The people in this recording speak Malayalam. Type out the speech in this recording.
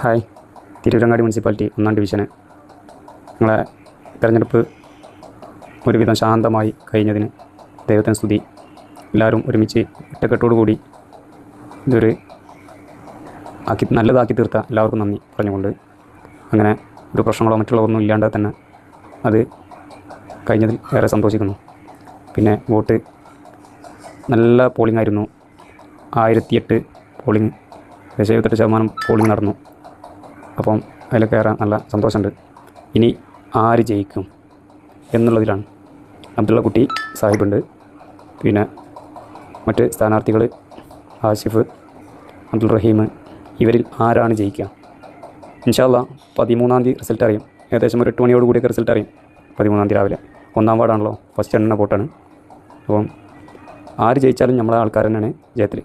ഹായ്. തിരൂരങ്ങാടി മുനിസിപ്പാലിറ്റി ഒന്നാം ഡിവിഷന്. നിങ്ങളെ തിരഞ്ഞെടുപ്പ് ഒരുവിധം ശാന്തമായി കഴിഞ്ഞതിന് ദൈവത്തിന് സ്തുതി. എല്ലാവരും ഒരുമിച്ച് ഒറ്റക്കെട്ടോടുകൂടി ഇതൊരു ആക്കി നല്ലതാക്കി തീർത്ത എല്ലാവർക്കും നന്ദി പറഞ്ഞുകൊണ്ട്. അങ്ങനെ ഒരു പ്രശ്നങ്ങളോ മറ്റുള്ള ഒന്നും ഇല്ലാണ്ട് തന്നെ അത് കഴിഞ്ഞതിൽ ഏറെ സന്തോഷിക്കുന്നു. പിന്നെ വോട്ട് നല്ല പോളിംഗ് ആയിരുന്നു. ആയിരത്തി എട്ട് പോളിംഗ് ഏകദേശം എഴുപത്തെട്ട് ശതമാനം പോളിംഗ് നടന്നു. അപ്പം അതിൽ കയറാൻ നല്ല സന്തോഷമുണ്ട്. ഇനി ആര് ജയിക്കും എന്നുള്ളതിലാണ് അബ്ദുള്ള കുട്ടി സാഹിബുണ്ട് പിന്നെ മറ്റ് സ്ഥാനാർത്ഥികൾ ആസിഫ് അബ്ദുൾ റഹീം ഇവരിൽ ആരാണ് ജയിക്കുക? ഇൻഷാല്ല പതിമൂന്നാം തീയതി റിസൾട്ട് അറിയും. ഏകദേശം ഒരു എട്ട് മണിയോട് കൂടിയൊക്കെ റിസൾട്ട് അറിയും പതിമൂന്നാം തീയതി രാവിലെ. ഒന്നാം വാർഡാണല്ലോ ഫസ്റ്റ് എണ്ണ പോട്ടാണ് അപ്പം ആര് ജയിച്ചാലും നമ്മളെ ആൾക്കാർ തന്നെയാണ് ജയത്തിൽ